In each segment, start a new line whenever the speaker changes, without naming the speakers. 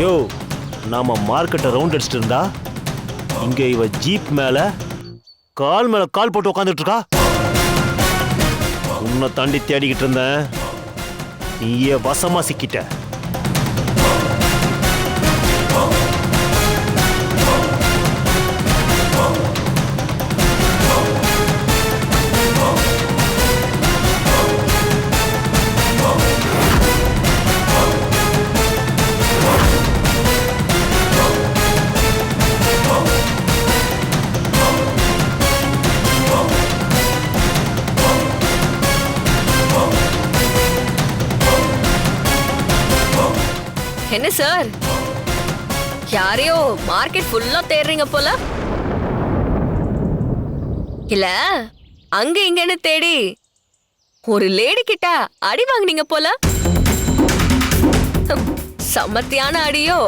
நாம மார்க்கெட்டை ரவுண்ட் அடிச்சிட்டு இருந்தா இங்க இவ ஜீப் மேல கால் மேல கால் போட்டு உட்காந்துட்டு இருக்கா உன்னை தாண்டி தேடிக்கிட்டு இருந்தேன். நீயே வசமா சிக்கிட்ட.
என்ன சார்? யாரையோ மார்க்கெட் ஃபுல்லா தேடுறீங்க போல? இல்ல அங்க இங்கன்னு தேடி ஒரு லேடி கிட்ட அடி வாங்குனீங்க போல? சமத்தியான அடியோ?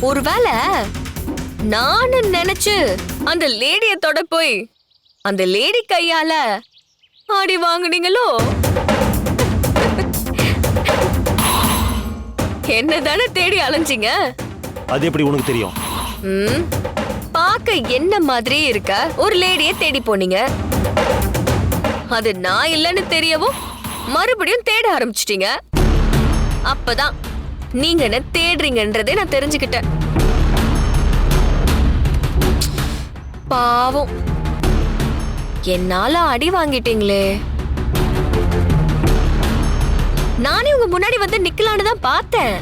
ஒருவேளை நானும் நினைச்சு அந்த லேடிய தொட போய் அந்த லேடி கையால அடி வாங்குனீங்களோ? என்னதானே தேடி அலைஞ்சீங்க?
அது எப்படி உனக்கு தெரியும்?
ம், பார்க்க என்ன மாதிரி இருக்க? ஒரு லேடிய தேடி போனீங்க. அது நான் இல்லைன்னு தெரியவும் மறுபடியும் தேட ஆரம்பிச்சிட்டீங்க. அப்பதான் நீங்க என்ன தேடுறீங்கன்றதே நான் தெரிஞ்சுக்கிட்டேன். பாவம். என்னால அடி வாங்கிட்டீங்களே. நானே உங்க முன்னாடி வந்து நிக்கலான்னு தான் பார்த்தேன்.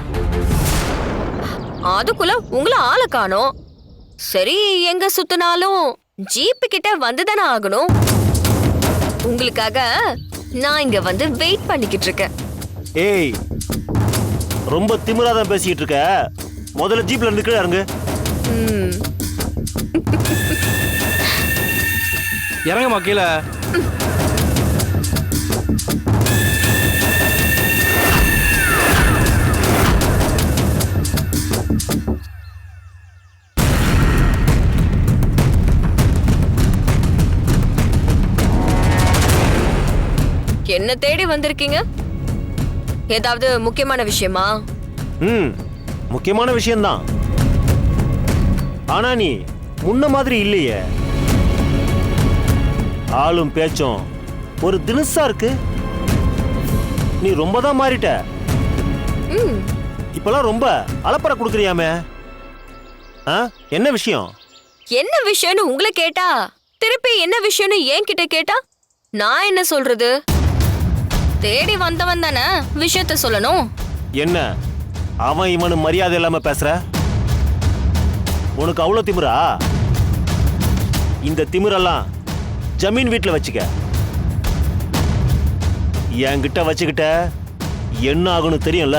அதுக்குள்ள உங்கள ஆளை காணோம். சரி எங்க சுத்தினாலும் ஜீப்பு கிட்ட வந்துதானே ஆகணும். உங்களுக்காக நான் இங்க வந்து வெயிட் பண்ணிக்கிட்டு இருக்கேன்.
ஏய் ரொம்ப திமிராதான் பேசிக்கிட்டு இருக்க. முதல்ல ஜீப்ல கீழே இறங்கு.
இறங்கம்மா கீழே.
என்ன தேடி வந்திருக்கீங்க? ஏதாவது முக்கியமான விஷயமா?
ம் முக்கியமான விஷயம்தான். ஆனா நீ முன்ன மாதிரி இல்லையே. ஆளும் பேச்சும் ஒரு தினுசா இருக்கு. நீ ரொம்ப தான் மாறிட்ட.
ம்.
இப்பெல்லாம் ரொம்ப அலப்பற கொடுக்குறியாமே. ஆ என்ன விஷயம்?
என்ன விஷயம்னு உங்களை கேட்டா? திருப்பி என்ன விஷயம்னு என்கிட்ட கேட்டா? நான் என்ன சொல்றது? தேடி வந்தவன் தானே விஷயத்த சொல்லணும்?
என்ன? அவன் இவனு மரியாதை இல்லாம பேசுற? உனக்கு அவ்வளோ திமிரா? இந்த திமிரெல்லாம் ஜமீன் வீட்டில் வச்சுக்க. என்கிட்ட வச்சுக்கிட்ட என்ன ஆகும்னு தெரியும்ல?